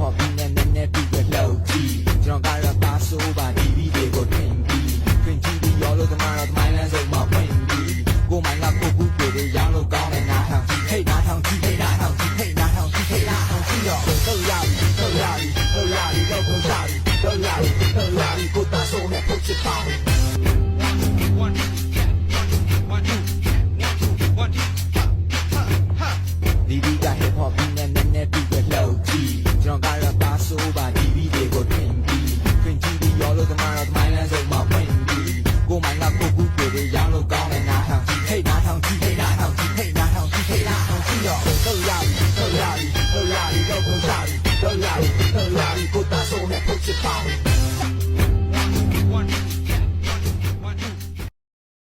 ဖော်ပြီးနဲ့နည်းနည်းပြီးရလောက်ကြည့်ကျွန်တော်ကတော့ပါဆိုပါ TV တွေကိုတင်ပြီးခင်ကြည့်ပြီးရောလို့ကမာတော့မိုင်းလန်းစုံမှာဝင်ပြီးကိုမိုင်းကကိုကူတွေတွေရောင်းလို့ကောင်းတဲ့နားထောင်ကြည့်ဟေးနားထောင်ကြည့်ဟေးနားထောင်ကြည့်ဟေးနားထောင်ကြည့်ဟေးနားထောင်ကြည့်တော့တော့ရပြီတော့ရပြီတော့ရပြီတော့ကိုစားပြီတော့ရပြီ ဆိုပါ TV တွေကိုတွင်ပြီးတွင်ကြည့်ပြီးရောလို့သမားတော့မိုင်းလန်းဆုံးမှာဖွင့်ပြီးကိုမိုင်းကကိုကူတွေတွေရောင်းလို့ကောင်းတဲ့နားထောင်ကြည့်ဟိတ်နားထောင်ကြည့်ဟိတ်နားထောင်ကြည့်ဟိတ်နားထောင်ကြည့်ဟိတ်နားထောင်ကြည့်တော့တော့ရပြီတော့ရပြီတော့ရပြီတော့ကုန်ကြပြီတော့ရပြီတော့ရပြီကိုသားဆုံးနဲ့ဖုတ်ချစ်ပါ